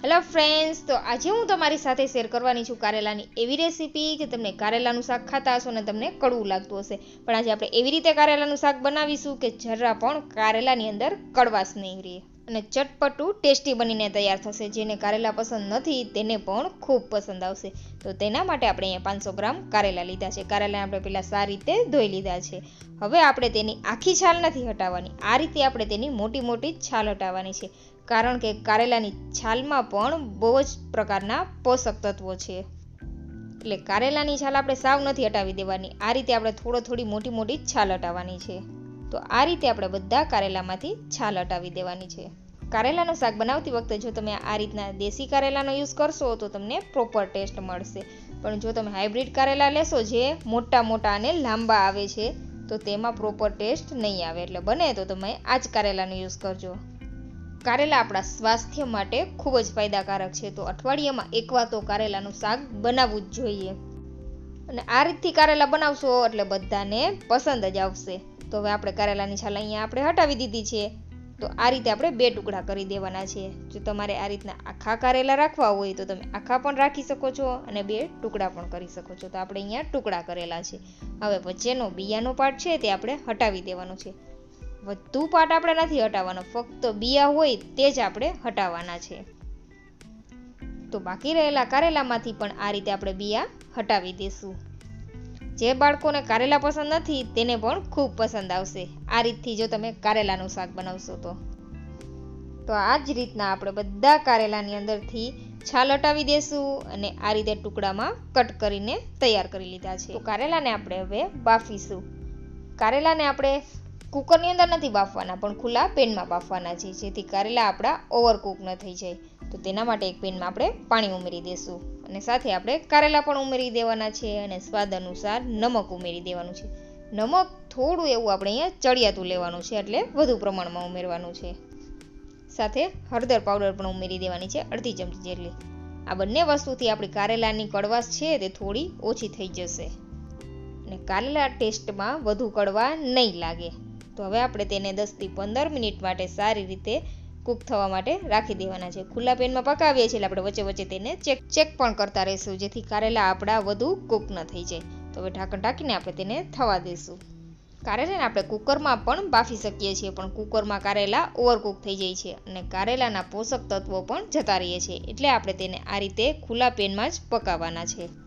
Hello friends તો આજે હું તમારી સાથે શેર કરવાની છું કારેલાની એવી રેસીપી કે તમને કારેલાનું શાક ખાતા હશો ને તમને કડવું લાગતું હશે. પણ આજે આપણે એવી રીતે કારેલાનું શાક બનાવીશું કે જરા પણ કારેલાની અંદર કડવાશ નહીં રહે. અને ચટપટું ટેસ્ટી બનીને તૈયાર થશે. જેને કારેલા પસંદ નથી, તેને પણ ખૂબ પસંદ આવશે. તો તેના માટે આપણે અહીંયા પાંચસો ગ્રામ કારેલા લીધા છે. કારેલા આપણે પહેલાં સારી રીતે ધોઈ લીધા છે. હવે આપણે તેની આખી છાલ નથી હટાવવાની. આ રીતે આપણે તેની મોટી મોટી છાલ હટાવવાની છે. કારણ કે કારેલાની છાલમાં પણ બહુ જ પ્રકારના પોષક તત્વો છે. એટલે કારેલાની છાલ આપણે સાવ નથી હટાવી દેવાની. આ રીતે આપણે થોડો થોડી મોટી મોટી છાલ હટાવવાની છે. તો આ રીતે આપણે બધા કારેલામાંથી છાલ હટાવી દેવાની છે. કારેલાનું શાક બનાવતી વખતે જો તમે આ રીતના દેશી કારેલાનો યુઝ કરશો તો તમને પ્રોપર ટેસ્ટ મળશે. પણ જો તમે હાઇબ્રિડ કારેલા લેશો જે મોટા મોટા અને લાંબા આવે છે, તો તેમાં પ્રોપર ટેસ્ટ નહીં આવે. એટલે બને તો તમે આ જ કારેલાનો યુઝ કરજો. કારેલા આપણા સ્વાસ્થ્ય માટે ખૂબ જ ફાયદાકારક છે. તો અઠવાડિયામાં એકવાર તો કારેલાનું શાક બનાવવું જ જોઈએ. અને આ રીતથી કારેલા બનાવશો એટલે બધાને પસંદ જ આવશે. તો હવે આપણે કારેલાની છાલ અહીંયા આપણે હટાવી દીધી છે. તો આ રીતે આપણે બે ટુકડા કરી દેવાના છે. જો તમારે આ રીતના આખા કારેલા રાખવા હોય તો તમે આખા પણ રાખી શકો છો અને બે ટુકડા પણ કરી શકો છો. તો આપણે અહીંયા ટુકડા કરેલા છે. હવે વચ્ચેનો બિયાનો પાર્ટ છે તે આપણે હટાવી દેવાનો છે. વધુ પાર્ટ આપણે નથી હટાવવાનો. ફક્ત બિયા હોય તે જ આપણે હટાવવાના છે. તો બાકી રહેલા કારેલામાંથી પણ આ રીતે આપણે બિયા હટાવી દઈશું જે બાળકોને કારેલા પસંદ નથી, તેને પણ ખૂબ પસંદ આવશે. આ રીતથી જો તમે કારેલાનું શાક બનાવશો તો. તો આ જ રીતના આપણે બધા કારેલાની અંદરથી છાલ હટાવી દેશું અને આ રીતે ટુકડામાં કટ કરીને તૈયાર કરી લીધા છે. તો કારેલાને આપણે હવે બાફીશું. કારેલાને આપણે કુકરની અંદર નથી બાફવાના, પણ ખુલ્લા પેનમાં બાફવાના છે. જેથી કારેલા આપણા ઓવરકુક ન થઈ જાય. તો તેના માટે એક પેનમાં આપણે પાણી ઉમેરી દઈશું અને સાથે આપણે કારેલા પણ ઉમેરી દેવાના છે અને સ્વાદ અનુસાર નમક ઉમેરી દેવાનું છે. નમક થોડું એવું આપણે અહીંયા ચડિયાતું લેવાનું છે, એટલે વધુ પ્રમાણમાં ઉમેરવાનું છે. સાથે હળદર પાવડર પણ ઉમેરી દેવાની છે, અડધી ચમચી જેટલી. આ બંને વસ્તુથી આપણી કારેલાની કડવાશ છે તે થોડી ઓછી થઈ જશે. અને કારેલા ટેસ્ટમાં વધુ કડવા નહીં લાગે. તો હવે આપણે તેને દસથી પંદર મિનિટ માટે સારી રીતે કૂક થવા માટે રાખી દેવાના છે. ખુલ્લા પેનમાં પકાવીએ છીએ એટલે આપણે વચ્ચે વચ્ચે તેને ચેક ચેક પણ કરતા રહીશું. જેથી કારેલા આપણા વધુ કૂક ન થઈ જાય. તો હવે ઢાંકણ ઢાંકીને આપણે તેને થવા દઈશું. કારેલાને આપણે કુકરમાં પણ બાફી શકીએ છીએ, પણ કુકરમાં કારેલા ઓવરકુક થઈ જાય છે અને કારેલાના પોષક તત્વો પણ જતા રહીએ છીએ. એટલે આપણે તેને આ રીતે ખુલ્લા પેનમાં જ પકાવવાના છે.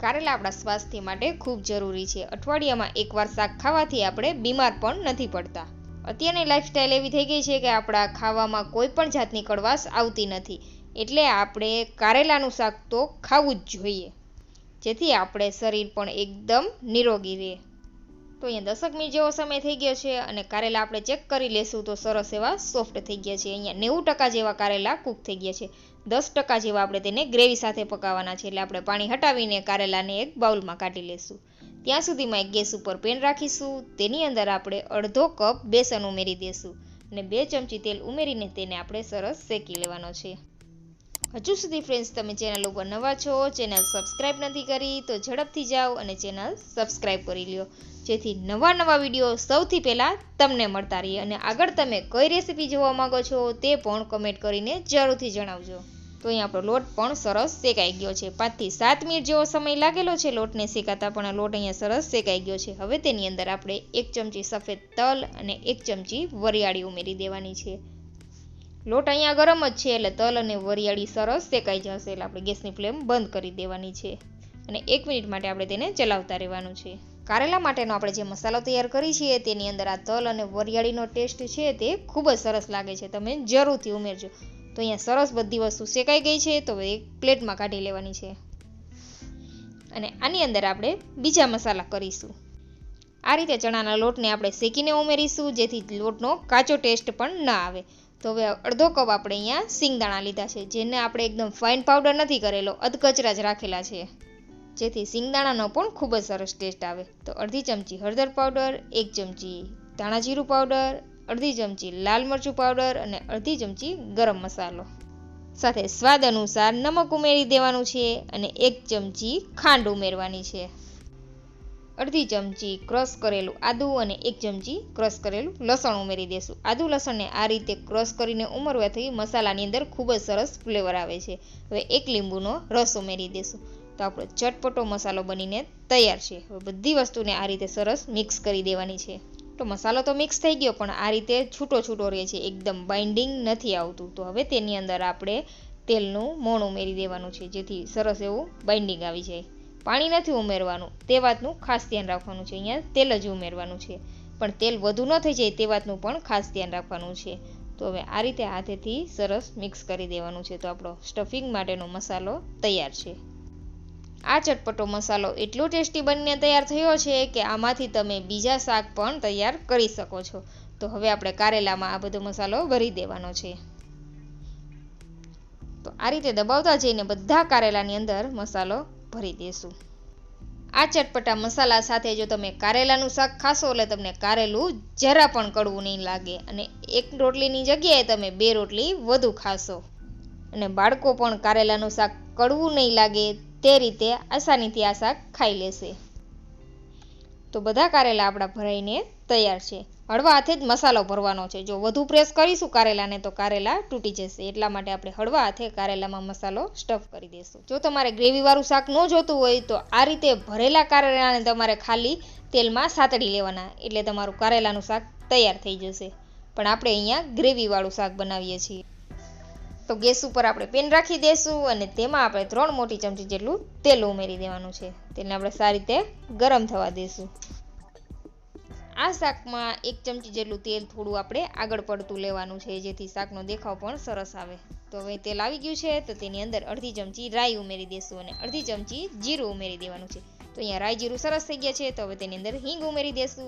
કારેલા આપણા સ્વાસ્થ્ય માટે ખૂબ જરૂરી છે. અઠવાડિયામાં એકવાર શાક ખાવાથી આપણે બીમાર પણ નથી પડતા. અત્યારની લાઈફસ્ટાઈલ એવી થઈ ગઈ છે કે આપણા ખાવામાં કોઈ પણ જાતની કડવાશ આવતી નથી. એટલે આપણે કારેલાનું શાક તો ખાવું જ જોઈએ. જેથી આપણે શરીર પણ એકદમ નિરોગી રહે. તો અહીંયા દસક મિનિટ જેવો સમય થઈ ગયો છે અને કારેલા આપણે ચેક કરી લેશું તો સરસ એવા સોફ્ટ થઈ ગયા છે. અહીંયા નેવું ટકા જેવા કારેલા કૂક થઈ ગયા છે. દસ ટકા જેવા આપણે તેને ગ્રેવી સાથે પકાવવાના છે. એટલે આપણે પાણી હટાવીને કારેલાને એક બાઉલમાં કાઢી લેશું. ત્યાં સુધીમાં એક ગેસ ઉપર પેન રાખીશું. તેની અંદર આપણે અડધો કપ બેસન ઉમેરી દઈશું અને બે ચમચી તેલ ઉમેરીને તેને આપણે સરસ શેકી લેવાનો છે. હજુ સુધી ફ્રેન્ડ્સ તમે ચેનલ ઉપર નવા છો ચેનલ સબસ્ક્રાઈબ નથી કરી, તો ઝડપથી જાઓ અને ચેનલ સબસ્ક્રાઈબ કરી લ્યો. જેથી નવા નવા વીડિયો સૌથી પહેલાં તમને મળતા રહીએ. અને આગળ તમે કઈ રેસીપી જોવા માંગો છો તે પણ કમેન્ટ કરીને જરૂરથી જણાવજો. તો અહીં આપણો લોટ પણ સરસ શેકાઈ ગયો છે. પાંચથી સાત મિનિટ જેવો સમય લાગેલો છે લોટને શેકાતા, પણ લોટ અહીંયા સરસ શેકાઈ ગયો છે. હવે તેની અંદર આપણે એક ચમચી સફેદ તલ અને એક ચમચી વરિયાળી ઉમેરી દેવાની છે. લોટ અહીંયા ગરમ જ છે એટલે તલ અને વરિયાળી સરસ શેકાઈ જશે એટલે આપણે ગેસની ફ્લેમ બંધ કરી દેવાની છે. અને એક મિનિટ માટે આપણે તેને ચલાવતા રહેવાનું છે. કારેલા માટેનો આપણે જે મસાલો તૈયાર કરી છીએ તેની અંદર આ તલ અને વરિયાળીનો ટેસ્ટ છે તે ખૂબ જ સરસ લાગે છે. તમે જરૂરથી ઉમેરજો. તો અહીંયા સરસ બધી વસ્તુ શેકાઈ ગઈ છે તો એક પ્લેટમાં કાઢી લેવાની છે. અને આની અંદર આપણે બીજા મસાલા કરીશું. આ રીતે ચણાના લોટને આપણે શેકીને ઉમેરીશું, જેથી લોટનો કાચો ટેસ્ટ પણ ન આવે. તો હવે અડધો કપ આપણે અહીંયા સિંગદાણા લીધા છે, જેને આપણે એકદમ ફાઇન પાવડર નથી કરેલો, અધકચરા જ રાખેલા છે. જેથી સિંગદાણાનો પણ ખૂબ જ સરસ ટેસ્ટ આવે. તો અડધી ચમચી હળદર પાવડર એક ચમચી ધાણા જીરું પાવડર અડધી ચમચી લાલ મરચું પાવડર અને અડધી ચમચી ગરમ મસાલો. સાથે સ્વાદ અનુસાર નમક ઉમેરી દેવાનું છે અને એક ચમચી ખાંડ ઉમેરવાની છે. અડધી ચમચી ક્રશ કરેલું આદું અને એક ચમચી ક્રશ કરેલું લસણ ઉમેરી દેશું. આદુ લસણને આ રીતે ક્રશ કરીને ઉમેરવાથી મસાલાની અંદર ખૂબ જ સરસ ફ્લેવર આવે છે. હવે એક લીંબુનો રસ ઉમેરી દેશું. તો આપણો ચટપટો મસાલો બનીને તૈયાર છે. હવે બધી વસ્તુને આ રીતે સરસ મિક્સ કરી દેવાની છે. તો મસાલો તો મિક્સ થઈ ગયો, પણ આ રીતે છૂટો છૂટો રહે છે. એકદમ બાઇન્ડિંગ નથી આવતું. તો હવે તેની અંદર આપણે તેલનું મોણ ઉમેરી દેવાનું છે, જેથી સરસ એવું બાઇન્ડિંગ આવી જાય. પાણી નથી ઉમેરવાનું. તે વાતનું ખાસ ધ્યાન રાખવાનું છે. અહીંયા તેલ જ ઉમેરવાનું છે. પણ તેલ વધુ ન થઈ જાય તે વાતનું પણ ખાસ ધ્યાન રાખવાનું છે. તો હવે આ રીતે હાથેથી સરસ મિક્સ કરી દેવાનું છે. તો આપણો સ્ટફિંગ માટેનો મસાલો તૈયાર છે. આ ચટપટો મસાલો એટલો ટેસ્ટી બનીને તૈયાર થયો છે કે આમાંથી તમે બીજા શાક પણ તૈયાર કરી શકો છો. તો હવે આપણે કારેલામાં આ બધો મસાલો ભરી દેવાનો છે. તો આ રીતે દબાવતા જઈને બધા કારેલાની અંદર મસાલો ભરી દેશું. આ ચટપટા મસાલા સાથે જો તમે કારેલાનું શાક ખાશો એટલે તમને કારેલું જરા પણ કડવું નહીં લાગે અને એક રોટલીની જગ્યાએ તમે બે રોટલી વધુ ખાશો. અને બાળકો પણ કારેલાનું શાક કડવું નહીં લાગે તે રીતે આસાનીથી આ શાક ખાઈ લેશે. તો બધા કારેલા આપણા ભરાઈને તૈયાર છે. હળવા હાથે જ મસાલો ભરવાનો છે. જો વધુ પ્રેસ કરીશું કારેલાને તો કારેલા તૂટી જશે. એટલા માટે આપણે હળવા હાથે કારેલામાં મસાલો સ્ટફ કરી દઈશું. જો તમારે ગ્રેવીવાળું શાક ન જોતું હોય તો આ રીતે ભરેલા કારેલાને તમારે ખાલી તેલમાં સાતડી લેવાના. એટલે તમારું કારેલાનું શાક તૈયાર થઈ જશે. પણ આપણે અહીંયા ગ્રેવીવાળું શાક બનાવીએ છીએ. તો ગેસ ઉપર આપણે પેન રાખી દઈશું અને તેમાં આપણે ત્રણ મોટી ચમચી જેટલું તેલ ઉમેરી દેવાનું છે. તેને આપણે સારી રીતે ગરમ થવા દઈશું આ શાકમાં એક ચમચી જેટલું તેલ થોડું આપણે આગળ પડતું લેવાનું છે, જેથી શાકનો દેખાવ પણ સરસ આવે. તો હવે તેલ આવી ગયું છે, તો તેની અંદર અડધી ચમચી રાઈ ઉમેરી દઈશું અને અડધી ચમચી જીરું ઉમેરી દેવાનું છે. તો અહીંયા રાઈ જીરું સરસ થઈ ગયા છે, તો હવે તેની અંદર હિંગ ઉમેરી દેશું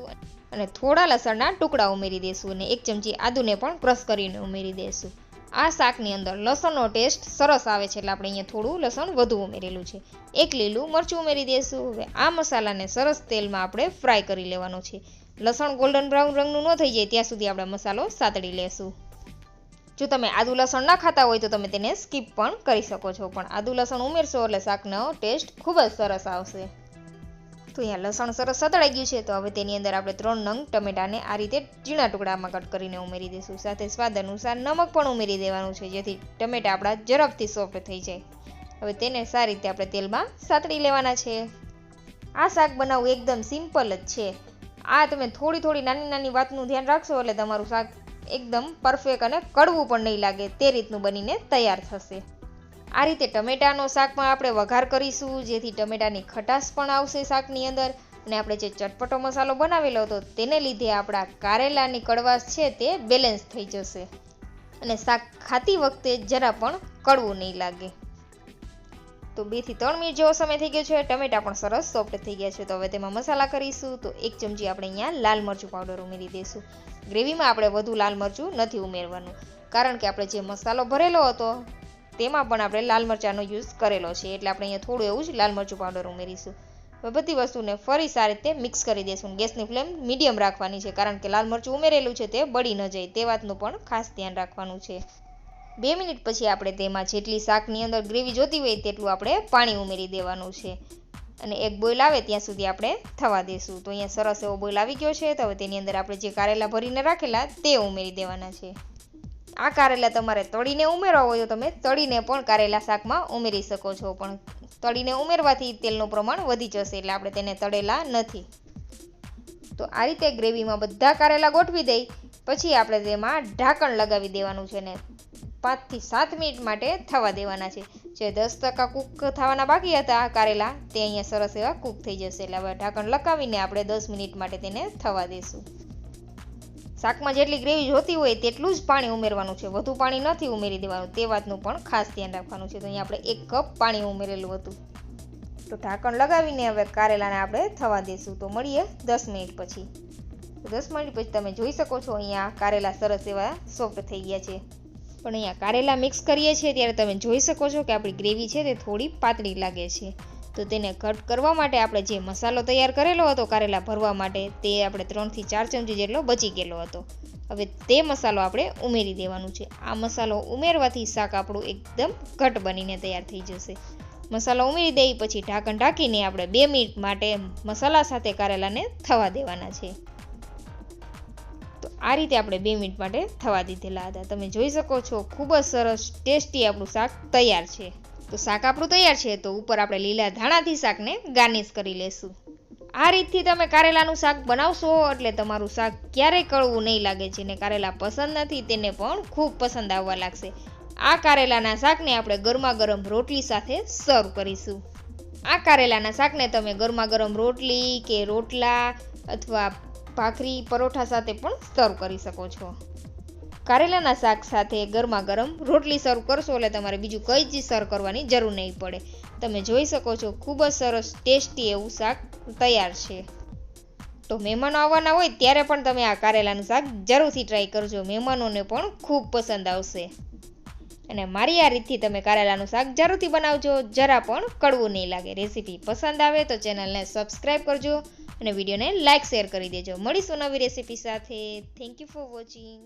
અને થોડા લસણના ટુકડા ઉમેરી દઈશું અને એક ચમચી આદુને પણ ક્રશ કરીને ઉમેરી દઈશું આ શાકની અંદર લસણનો ટેસ્ટ સરસ આવે છે એટલે આપણે અહીંયા થોડું લસણ વધુ ઉમેરેલું છે. એક લીલું મરચું ઉમેરી દઈશું હવે આ મસાલાને સરસ તેલમાં આપણે ફ્રાય કરી લેવાનો છે. લસણ ગોલ્ડન બ્રાઉન રંગનું ન થઈ જાય ત્યાં સુધી આપણે મસાલો સાતડી લેશું. જો તમે આદુ લસણ ના ખાતા હોય તો તમે તેને સ્કીપ પણ કરી શકો છો. પણ આદુ લસણ ઉમેરશો એટલે શાકનો ટેસ્ટ ખૂબ જ સરસ આવશે. તો અહીંયા લસણ સરસ સતળાઈ ગયું છે, તો હવે તેની અંદર આપણે ત્રણ નંગ ટમેટાને આ રીતે ઝીણા ટુકડામાં કટ કરીને ઉમેરી દઈશું. સાથે સ્વાદ અનુસાર નમક પણ ઉમેરી દેવાનું છે, જેથી ટમેટા આપણા ઝડપથી સોફ્ટ થઈ જાય. હવે તેને સારી રીતે આપણે તેલમાં સાતળી લેવાના છે. આ શાક બનાવવું એકદમ સિમ્પલ જ છે. આ તમે થોડી થોડી નાની નાની વાતનું ધ્યાન રાખશો એટલે તમારું શાક એકદમ પરફેક્ટ અને કડવું પણ નહીં લાગે. તે રીતનું બનીને તૈયાર થશે. આ રીતે ટમેટાનો શાકમાં આપણે વઘાર કરીશું, જેથી ટમેટાની ખટાશ પણ આવશે શાકની અંદર. અને આપણે જે ચટપટો મસાલો બનાવેલો હતો, તેને લીધે આપણા કારેલાની કડવાશ છે તે બેલેન્સ થઈ જશે. અને શાક ખાતી વખતે જરા પણ કડવું નહીં લાગે. તો બેથી ત્રણ મિનિટ જેવો સમય થઈ ગયો છે, ટમેટા પણ સરસ સોફ્ટ થઈ ગયા છે. તો હવે તેમાં મસાલા કરીશું, તો એક ચમચી આપણે અહીંયા લાલ મરચું પાવડર ઉમેરી દઈશું. ગ્રેવીમાં આપણે વધુ લાલ મરચું નથી ઉમેરવાનું, કારણ કે આપણે જે મસાલો ભરેલો હતો તેમાં પણ આપણે લાલ મરચાંનો યુઝ કરેલો છે. એટલે આપણે અહીંયા થોડું એવું જ લાલ મરચું પાવડર ઉમેરીશું. હવે બધી વસ્તુને ફરી સારી રીતે મિક્સ કરી દઈશું ગેસની ફ્લેમ મીડિયમ રાખવાની છે. કારણ કે લાલ મરચું ઉમેરેલું છે તે બળી ન જાય. તે વાતનું પણ ખાસ ધ્યાન રાખવાનું છે. બે મિનિટ પછી આપણે તેમાં જેટલી શાકની અંદર ગ્રેવી જોતી હોય તેટલું આપણે પાણી ઉમેરી દેવાનું છે. અને એક બોઇલ આવે ત્યાં સુધી આપણે થવા દઈશું તો અહીંયા સરસ એવો બોઇલ આવી ગયો છે. તો હવે તેની અંદર આપણે જે કારેલા ભરીને રાખેલા તે ઉમેરી દેવાના છે. આ કારેલા તમારે તળીને ઉમેરવા હોય તો તમે તળીને પણ કારેલા શાકમાં ઉમેરી શકો છો. પણ તળીને ઉમેરવાથી તેલનું પ્રમાણ વધી જશે એટલે આપણે તેને તળેલા નથી. તો આ રીતે ગ્રેવીમાં બધા કારેલા ગોઠવી દઈ, પછી આપણે તેમાં ઢાંકણ લગાવી દેવાનું છે ને પાંચથી સાત મિનિટ માટે થવા દેવાના છે. જે દસ ટકા કૂક થવાના બાકી હતા કારેલા, તે અહીંયા સરસ એવા કૂક થઈ જશે. એટલે હવે ઢાંકણ લગાવીને આપણે દસ મિનિટ માટે તેને થવા દઈશું શાકમાં જેટલી ગ્રેવી જોતી હોય તેટલું જ પાણી ઉમેરવાનું છે. વધુ પાણી નથી ઉમેરી દેવાનું. તે વાતનું પણ ખાસ ધ્યાન રાખવાનું છે. તો અહીંયા આપણે એક કપ પાણી ઉમેરેલું હતું. તો ઢાંકણ લગાવીને હવે કારેલાને આપણે થવા દઈશું તો મળીએ દસ મિનિટ પછી. દસ મિનિટ પછી તમે જોઈ શકો છો અહીંયા કારેલા સરસ એવા સોફ્ટ થઈ ગયા છે. પણ અહીંયા કારેલા મિક્સ કરીએ છીએ ત્યારે તમે જોઈ શકો છો કે આપણી ગ્રેવી છે તે થોડી પાતળી લાગે છે. તો તેને કટ કરવા માટે આપણે જે મસાલો તૈયાર કરેલો હતો, કારેલા ભરવા માટે, તે આપણે ત્રણથી ચાર ચમચી જેટલો બચી ગયેલો હતો. હવે તે મસાલો આપણે ઉમેરી દેવાનું છે. આ મસાલો ઉમેરવાથી શાક આપણું એકદમ ઘટ બનીને તૈયાર થઈ જશે. મસાલો ઉમેરી દઈ પછી ઢાંકણ ઢાંકીને આપણે બે મિનિટ માટે મસાલા સાથે કારેલાને થવા દેવાના છે. તો આ રીતે આપણે બે મિનિટ માટે થવા દીધેલા હતા. તમે જોઈ શકો છો, ખૂબ જ સરસ, ટેસ્ટી આપણું શાક તૈયાર છે. તો શાક આપણું તૈયાર છે, તો ઉપર આપણે લીલા ધાણાથી શાકને ગાર્નિશ કરી લેશું. આ રીતથી તમે કારેલાનું શાક બનાવશો એટલે તમારું શાક ક્યારેય કડવું નહીં લાગે, જેને કારેલા પસંદ નથી તેને પણ ખૂબ પસંદ આવવા લાગશે. આ કારેલાના શાકને આપણે ગરમા ગરમ રોટલી સાથે સર્વ કરીશું. આ કારેલાના શાકને તમે ગરમા ગરમ રોટલી કે રોટલા અથવા ભાખરી, પરોઠા સાથે પણ સર્વ કરી શકો છો. કારેલાના શાક સાથે ગરમા ગરમ રોટલી સર્વ કરશો એટલે તમારે બીજું કંઈ જ સર્વ કરવાની જરૂર નહીં પડે. તમે જોઈ શકો છો, ખૂબ જ સરસ, ટેસ્ટી એવું શાક તૈયાર છે. તો મહેમાનો આવવાના હોય ત્યારે પણ તમે આ કારેલાનું શાક જરૂરથી ટ્રાય કરજો. મહેમાનોને પણ ખૂબ પસંદ આવશે. અને મારી આ રીતથી તમે કારેલાનું શાક જરૂરથી બનાવજો. જરા પણ કડવું નહીં લાગે. રેસીપી પસંદ આવે તો ચેનલને સબસ્ક્રાઈબ કરજો અને વિડીયોને લાઇક શેર કરી દેજો. મળીશું નવી રેસીપી સાથે. Thank you for watching